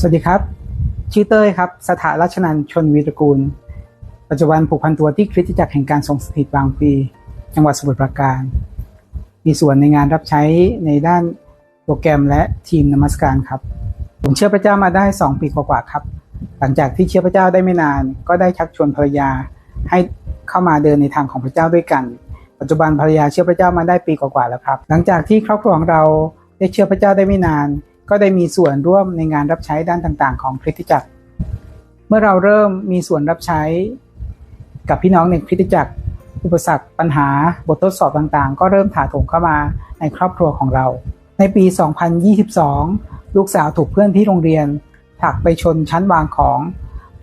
สวัสดีครับ ชื่อเต้ยครับ สถารัชนันชนวีรกูล ปัจจุบันผูกพันตัวที่คริสตจักรแห่งการทรงสถิตบางปี จังหวัดสมุทรปราการ มีส่วนในงานรับใช้ในด้านโปรแกรมและทีมนมัสการครับ ผมเชื่อพระเจ้ามาได้ 2 ปีกว่าๆครับ หลังจากที่เชื่อพระเจ้าได้ไม่นาน ก็ได้ชักชวนภรรยาให้เข้ามาเดินในทางของพระเจ้าด้วยกัน ปัจจุบันภรรยาเชื่อพระเจ้ามาได้ปีกว่าๆแล้วครับ หลังจากที่ครอบครัวของเราได้เชื่อพระเจ้าได้ไม่นาน ก็ได้มีส่วนร่วมในงานรับใช้ด้านต่างๆ ของคริสตจักร เมื่อเราเริ่มมีส่วนรับใช้กับพี่น้องในคริสตจักร อุปสรรคปัญหาบททดสอบต่างๆ ก็เริ่มถาโถมเข้ามาในครอบครัวของเรา ในปี 2022 ลูกสาวถูกเพื่อนที่โรงเรียนผลักไปชนชั้นวางของ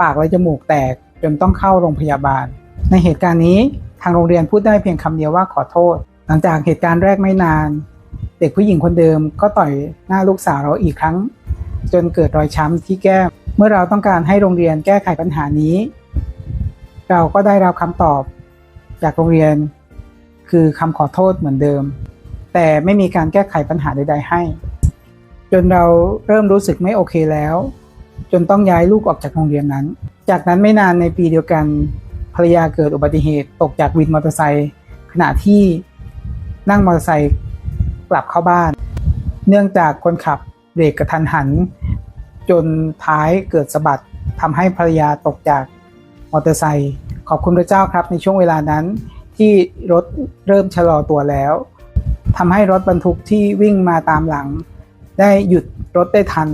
ปากและจมูกแตกจนต้องเข้าโรงพยาบาล ในเหตุการณ์นี้ทางโรงเรียนพูดได้เพียงคำเดียวว่าขอโทษ หลังจากเหตุการณ์แรกไม่นาน เด็กผู้หญิงคนเดิมก็ต่อยหน้าลูกสาวเราอีกครั้ง จนเกิดรอยช้ำที่แก้ม เมื่อเราต้องการให้โรงเรียนแก้ไขปัญหานี้ เราก็ได้รับคำตอบจากโรงเรียน คือคำขอโทษเหมือนเดิม แต่ไม่มีการแก้ไขปัญหาใด ๆ ให้ จนเราเริ่มรู้สึกไม่โอเคแล้ว จนต้องย้ายลูกออกจากโรงเรียนนั้น จากนั้นไม่นานในปีเดียวกันภรรยาเกิดอุบัติเหตุตกจากวินมอเตอร์ไซค์ขณะที่นั่งมอเตอร์ไซค์ กลับเข้าบ้าน เนื่องจากคนขับเบรกกระทันหัน จนท้ายเกิดสะบัดทำให้ภรรยาตกจากมอเตอร์ไซค์ขอบคุณพระเจ้าครับ ในช่วงเวลานั้นที่รถเริ่มชะลอตัวแล้วทำให้รถบรรทุกที่วิ่งมาตามหลัง ได้หยุดรถได้ทัน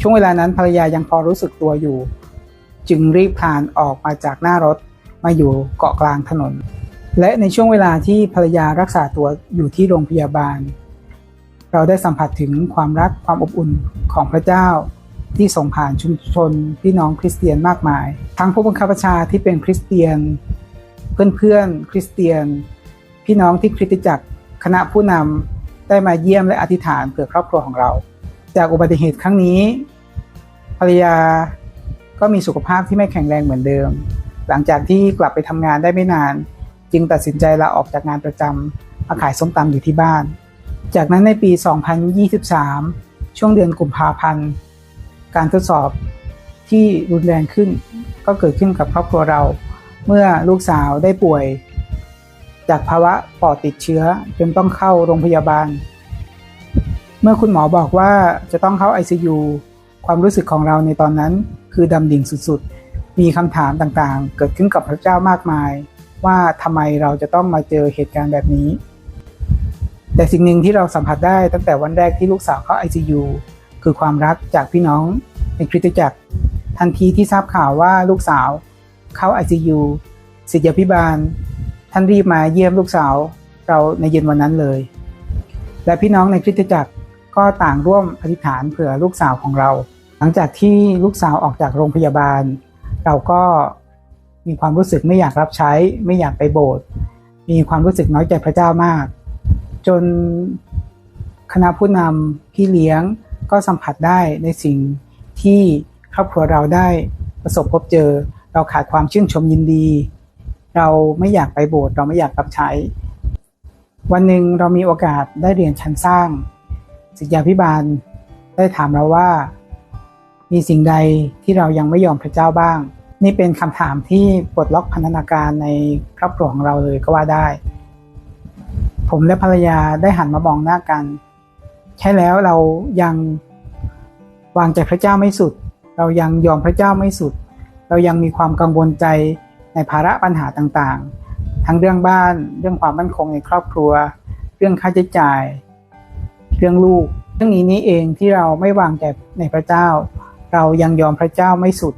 ช่วงเวลานั้นภรรยายังพอรู้สึกตัวอยู่ จึงรีบคลานออกมาจากหน้ารถมาอยู่เกาะกลางถนน และในช่วงเวลาที่ภรรยารักษาตัวอยู่ที่โรงพยาบาล เราได้สัมผัสถึงความรักความอบอุ่นของพระเจ้า ที่ส่งผ่านชุมชนพี่น้องคริสเตียนมากมาย ทั้งผู้บังคับบัญชาที่เป็นคริสเตียน เพื่อนๆคริสเตียน พี่น้องที่คริสตจักรคณะผู้นำได้มาเยี่ยมและอธิษฐานเพื่อครอบครัวของเรา จากอุบัติเหตุครั้งนี้ ภรรยาก็มีสุขภาพที่ไม่แข็งแรงเหมือนเดิม หลังจากที่กลับไปทำงานได้ไม่นาน จึงตัดสินใจลาออกจากงานประจำมาขายส้มตำอยู่ที่บ้าน จากนั้นในปี 2023 ช่วงเดือนกุมภาพันธ์ การทดสอบที่รุนแรงขึ้น ก็เกิดขึ้นกับครอบครัวเรา เมื่อลูกสาวได้ป่วย จากภาวะปอดติดเชื้อจนต้องเข้าโรงพยาบาล เมื่อคุณหมอบอกว่าจะต้องเข้า ICU ความรู้สึกของเราในตอนนั้นคือดำดิ่งสุดๆ มีคำถามต่างๆ เกิดขึ้นกับพระเจ้ามากมาย ว่าทำไมเราจะต้องมาเจอเหตุการณ์แบบนี้ แต่สิ่งหนึ่งที่เราสัมผัสได้ตั้งแต่วันแรกที่ลูกสาวเข้า ICU คือความรักจากพี่น้องในคริสตจักร ทันทีที่ทราบข่าวว่าลูกสาวเข้า ICU ศิษยาพิบาล ท่านรีบมาเยี่ยมลูกสาวเราในเย็นวันนั้นเลย และพี่น้องในคริสตจักรก็ต่างร่วมอธิษฐานเผื่อลูกสาวของเรา หลังจากที่ลูกสาวออกจากโรงพยาบาล เราก็ มีความรู้สึกไม่อยากรับใช้ ไม่อยากไปโบสถ์มีความรู้สึกน้อยใจพระเจ้ามาก จนคณะผู้นำพี่เลี้ยงก็สัมผัสได้ในสิ่งที่ครอบครัวเราได้ประสบพบเจอ เราขาดความชื่นชมยินดี เราไม่อยากไปโบสถ์เราไม่อยากรับใช้ วันหนึ่งเรามีโอกาสได้เรียนชั้นสร้าง ศิษยาพิบาลได้ถามเราว่า มีสิ่งใดที่เรายังไม่ยอมพระเจ้าบ้าง นี่เป็นคำถามที่ปลดล็อกพันธนาการในครอบครัวของเราเลยก็ว่าได้ ผมและภรรยาได้หันมามองหน้ากัน ใช่แล้วเรายังวางใจพระเจ้าไม่สุด เรายังยอมพระเจ้าไม่สุด เรายังมีความกังวลใจในภาระปัญหาต่างๆ ทั้งเรื่องบ้านเรื่องความมั่นคงในครอบครัว เรื่องค่าใช้จ่าย เรื่องลูกเรื่องนี้นี่เองที่เราไม่วางใจในพระเจ้า เรายังยอมพระเจ้าไม่สุด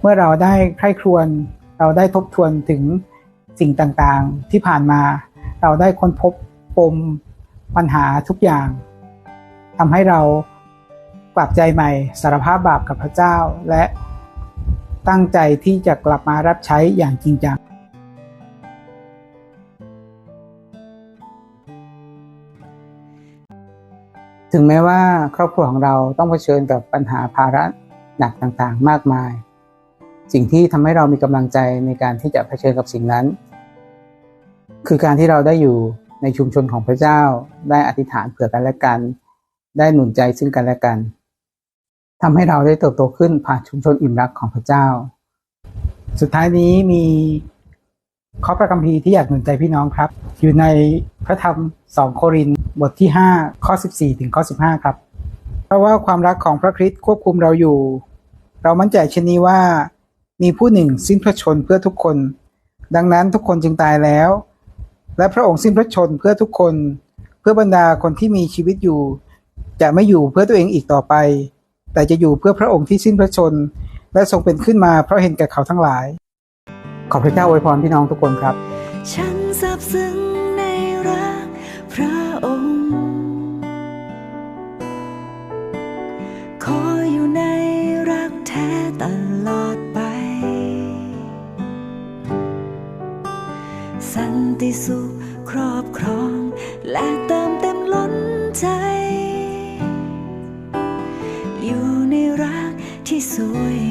เมื่อเราได้ใคร่ครวญเราได้ทบทวนถึงสิ่งต่างๆ ที่ผ่านมา เราได้ค้นพบปมปัญหาทุกอย่างทำให้เรากลับใจใหม่สารภาพบาปกับพระเจ้า และตั้งใจที่จะกลับมารับใช้อย่างจริงจังถึงแม้ว่าครอบครัวของเราต้องเผชิญกับปัญหาภาระหนักต่างๆ มากมาย สิ่งที่ทำให้เรามีกำลังใจในการที่จะเผชิญกับสิ่งนั้น คือการที่เราได้อยู่ในชุมชนของพระเจ้า ได้อธิษฐานเผื่อกันและกัน ได้หนุนใจซึ่งกันและกันทำให้เราได้เติบโตขึ้นผ่านชุมชนอิ่มรักของพระเจ้า สุดท้ายนี้มีข้อพระคัมภีร์ที่อยากหนุนใจพี่น้องครับ อยู่ในพระธรรมสองโครินบทที่ 5 ข้อ 14 ถึงข้อ 15 ครับ เพราะว่าความรักของพระคริสต์ควบคุมเราอยู่ เรามั่นใจเช่นนี้ว่า มีผู้หนึ่งสิ้นพระชนเพื่อทุกคน ดังนั้นทุกคนจึงตายแล้ว และพระองค์สิ้นพระชนเพื่อทุกคน เพื่อบรรดาคนที่มีชีวิตอยู่ จะไม่อยู่เพื่อตัวเองอีกต่อไป แต่จะอยู่เพื่อพระองค์ที่สิ้นพระชน และทรงเป็นขึ้นมาเพราะเห็นแก่เขาทั้งหลาย ขอพระเจ้าอวยพรพี่น้องทุกคนครับ ฉันซาบซึ้งในรักพระองค์ ขออยู่ในรักแท้ตลอด ติสุขครอบครอง และเติมเต็มล้นใจ อยู่ในรักที่สวย